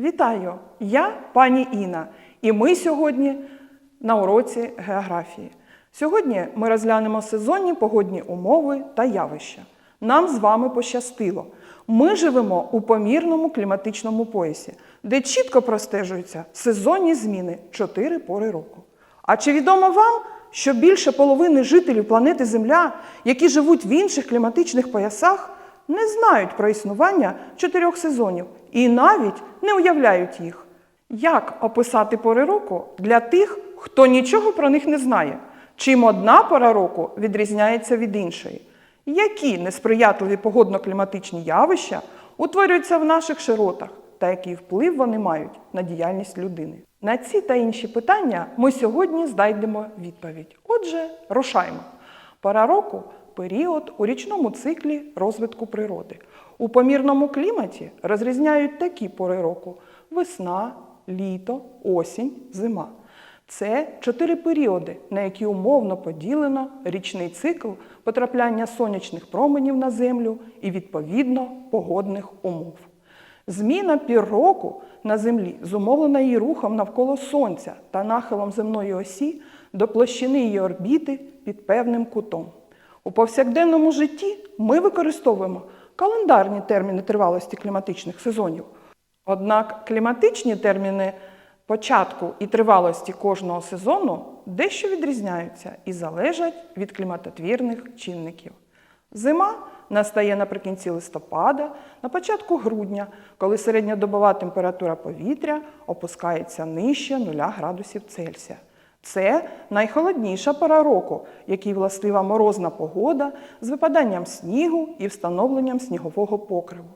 Вітаю! Я пані Інна, і ми сьогодні на уроці географії. Сьогодні ми розглянемо сезонні погодні умови та явища. Нам з вами пощастило. Ми живемо у помірному кліматичному поясі, де чітко простежуються сезонні зміни чотири пори року. А чи відомо вам, що більше половини жителів планети Земля, які живуть в інших кліматичних поясах, не знають про існування чотирьох сезонів і навіть не уявляють їх? Як описати пори року для тих, хто нічого про них не знає? Чим одна пора року відрізняється від іншої? Які несприятливі погодно-кліматичні явища утворюються в наших широтах та який вплив вони мають на діяльність людини? На ці та інші питання ми сьогодні знайдемо відповідь. Отже, рушаймо. Пора року період у річному циклі розвитку природи. У помірному кліматі розрізняють такі пори року: весна, літо, осінь, зима. Це чотири періоди, на які умовно поділено річний цикл потрапляння сонячних променів на землю і відповідно погодних умов. Зміна пір року на землі зумовлена її рухом навколо Сонця та нахилом земної осі до площини її орбіти під певним кутом. У повсякденному житті ми використовуємо календарні терміни тривалості кліматичних сезонів. Однак кліматичні терміни початку і тривалості кожного сезону дещо відрізняються і залежать від кліматотвірних чинників. Зима настає наприкінці листопада, на початку грудня, коли середньодобова температура повітря опускається нижче 0 градусів Цельсія. Це найхолодніша пора року, якій властива морозна погода з випаданням снігу і встановленням снігового покриву.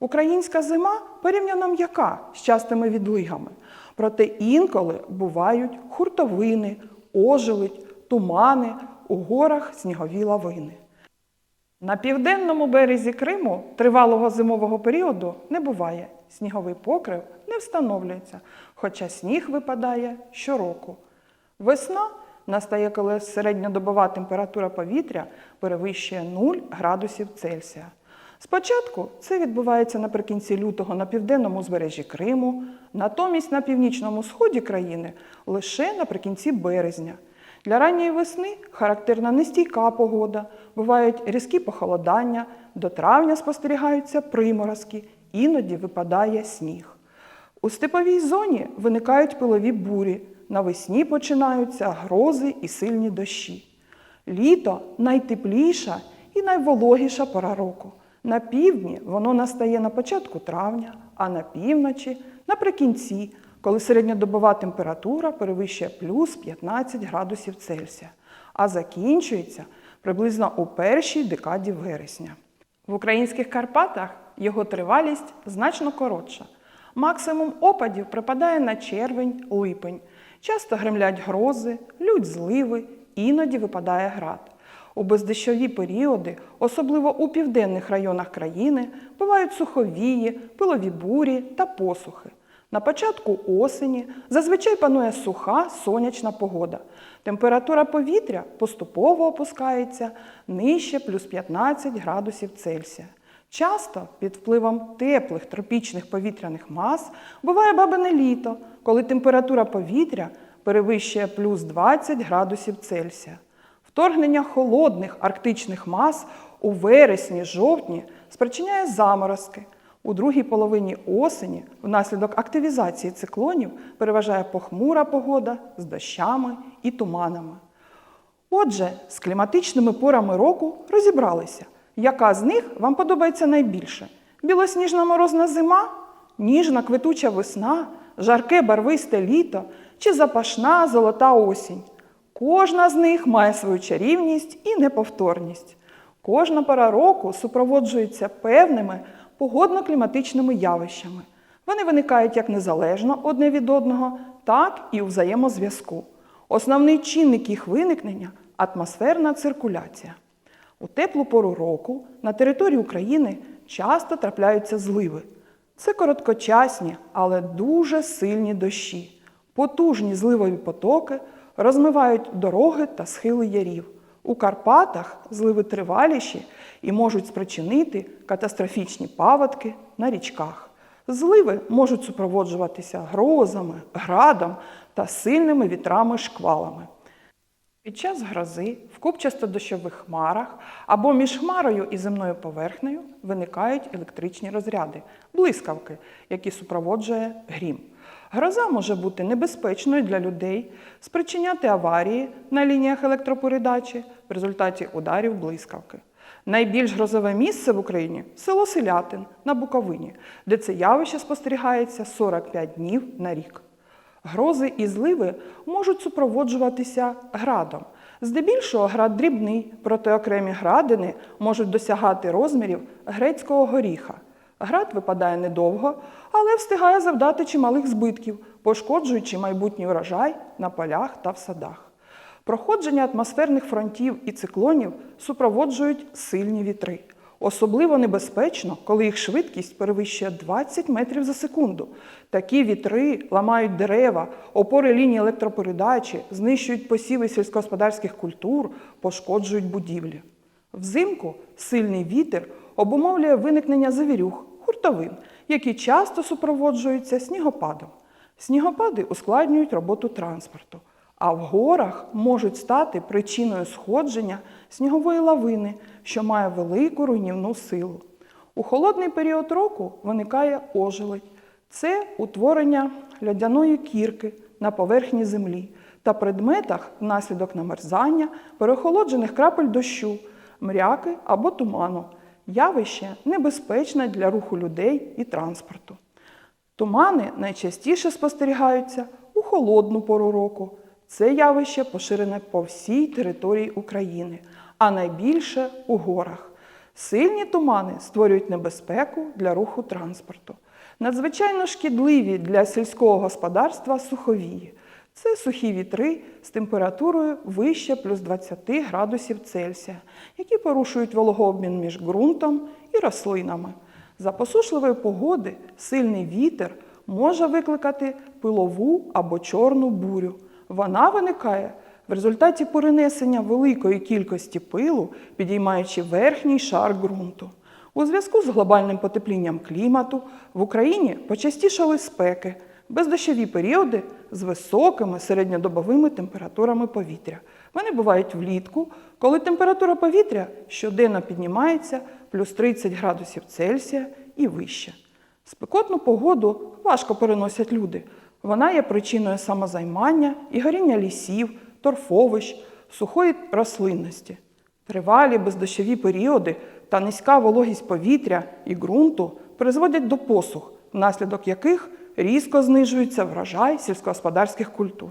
Українська зима порівняно м'яка з частими відлигами, проте інколи бувають хуртовини, ожеледь, тумани, у горах снігові лавини. На південному березі Криму тривалого зимового періоду не буває. Сніговий покрив не встановлюється, хоча сніг випадає щороку. Весна настає, коли середньодобова температура повітря перевищує 0 градусів Цельсія. Спочатку це відбувається наприкінці лютого на південному узбережжі Криму, натомість на північному сході країни лише наприкінці березня. Для ранньої весни характерна нестійка погода, бувають різкі похолодання, до травня спостерігаються приморозки, іноді випадає сніг. У степовій зоні виникають пилові бурі, навесні починаються грози і сильні дощі. Літо найтепліша і найвологіша пора року. На півдні воно настає на початку травня, а на півночі наприкінці, коли середньодобова температура перевищує плюс 15 градусів Цельсія, а закінчується приблизно у першій декаді вересня. В українських Карпатах його тривалість значно коротша. Максимум опадів припадає на червень-липень. Часто гремлять грози, лють зливи, іноді випадає град. У бездощові періоди, особливо у південних районах країни, бувають суховії, пилові бурі та посухи. На початку осені зазвичай панує суха сонячна погода. Температура повітря поступово опускається нижче плюс 15 градусів Цельсія. Часто під впливом теплих тропічних повітряних мас буває бабине літо, коли температура повітря перевищує плюс 20 градусів Цельсія. Вторгнення холодних арктичних мас у вересні-жовтні спричиняє заморозки. У другій половині осені внаслідок активізації циклонів переважає похмура погода з дощами і туманами. Отже, з кліматичними порами року розібралися, яка з них вам подобається найбільше: білосніжна морозна зима, ніжна квитуча весна, жарке барвисте літо чи запашна золота осінь. Кожна з них має свою чарівність і неповторність. Кожна пора року супроводжується певними погодно-кліматичними явищами. Вони виникають як незалежно одне від одного, так і у взаємозв'язку. Основний чинник їх виникнення атмосферна циркуляція. У теплу пору року на території України часто трапляються зливи. Це короткочасні, але дуже сильні дощі. Потужні зливові потоки розмивають дороги та схили ярів. У Карпатах зливи триваліші і можуть спричинити катастрофічні паводки на річках. Зливи можуть супроводжуватися грозами, градом та сильними вітрами шквалами. Під час грози в купчасто-дощових хмарах або між хмарою і земною поверхнею виникають електричні розряди, блискавки, які супроводжує грім. Гроза може бути небезпечною для людей, спричиняти аварії на лініях електропередачі в результаті ударів блискавки. Найбільш грозове місце в Україні село Селятин на Буковині, де це явище спостерігається 45 днів на рік. Грози і зливи можуть супроводжуватися градом. Здебільшого град дрібний, проте окремі градини можуть досягати розмірів грецького горіха. Град випадає недовго, але встигає завдати чималих збитків, пошкоджуючи майбутній урожай на полях та в садах. Проходження атмосферних фронтів і циклонів супроводжують сильні вітри. Особливо небезпечно, коли їх швидкість перевищує 20 метрів за секунду. Такі вітри ламають дерева, опори лінії електропередачі, знищують посіви сільськогосподарських культур, пошкоджують будівлі. Взимку сильний вітер обумовлює виникнення завірюх, хуртовин, які часто супроводжуються снігопадом. Снігопади ускладнюють роботу транспорту, а в горах можуть стати причиною сходження снігової лавини, що має велику руйнівну силу. У холодний період року виникає ожеледь. Це утворення льодяної кірки на поверхні землі та предметах внаслідок намерзання, перехолоджених крапель дощу, мряки або туману. Явище небезпечне для руху людей і транспорту. Тумани найчастіше спостерігаються у холодну пору року. Це явище поширене по всій території України, а найбільше у горах. Сильні тумани створюють небезпеку для руху транспорту. Надзвичайно шкідливі для сільського господарства суховії. Це сухі вітри з температурою вище плюс 20 градусів Цельсія, які порушують вологообмін між ґрунтом і рослинами. За посушливої погоди сильний вітер може викликати пилову або чорну бурю. Вона виникає в результаті перенесення великої кількості пилу, підіймаючи верхній шар ґрунту. У зв'язку з глобальним потеплінням клімату в Україні почастішали спеки, бездощові періоди з високими середньодобовими температурами повітря. Вони бувають влітку, коли температура повітря щоденно піднімається плюс 30 градусів Цельсія і вище. Спекотну погоду важко переносять люди. Вона є причиною самозаймання і горіння лісів, торфовищ, сухої рослинності. Тривалі бездощові періоди та низька вологість повітря і ґрунту призводять до посух, внаслідок яких різко знижується врожай сільськогосподарських культур.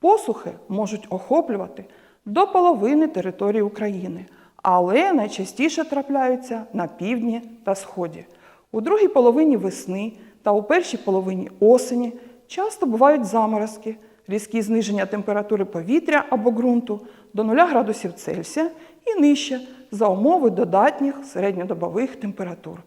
Посухи можуть охоплювати до половини території України, але найчастіше трапляються на півдні та сході. У другій половині весни та у першій половині осені часто бувають заморозки, різкі зниження температури повітря або ґрунту до 0 градусів Цельсія і нижче за умови додатніх середньодобових температур.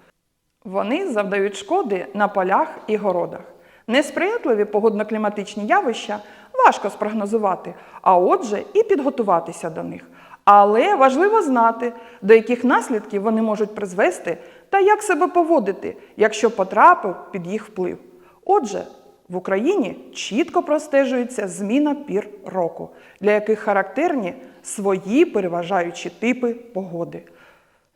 Вони завдають шкоди на полях і городах. Несприятливі погодно-кліматичні явища важко спрогнозувати, а отже, і підготуватися до них. Але важливо знати, до яких наслідків вони можуть призвести та як себе поводити, якщо потрапив під їх вплив. Отже, в Україні чітко простежується зміна пір року, для яких характерні свої переважаючі типи погоди.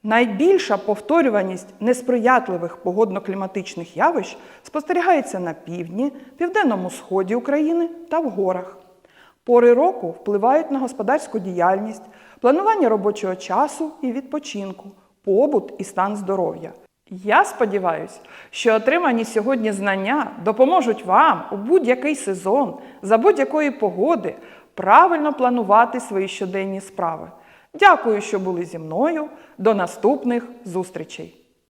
Найбільша повторюваність несприятливих погодно-кліматичних явищ спостерігається на півдні, південному сході України та в горах. Пори року впливають на господарську діяльність, планування робочого часу і відпочинку, побут і стан здоров'я. Я сподіваюся, що отримані сьогодні знання допоможуть вам у будь-який сезон за будь-якої погоди правильно планувати свої щоденні справи. Дякую, що були зі мною. До наступних зустрічей!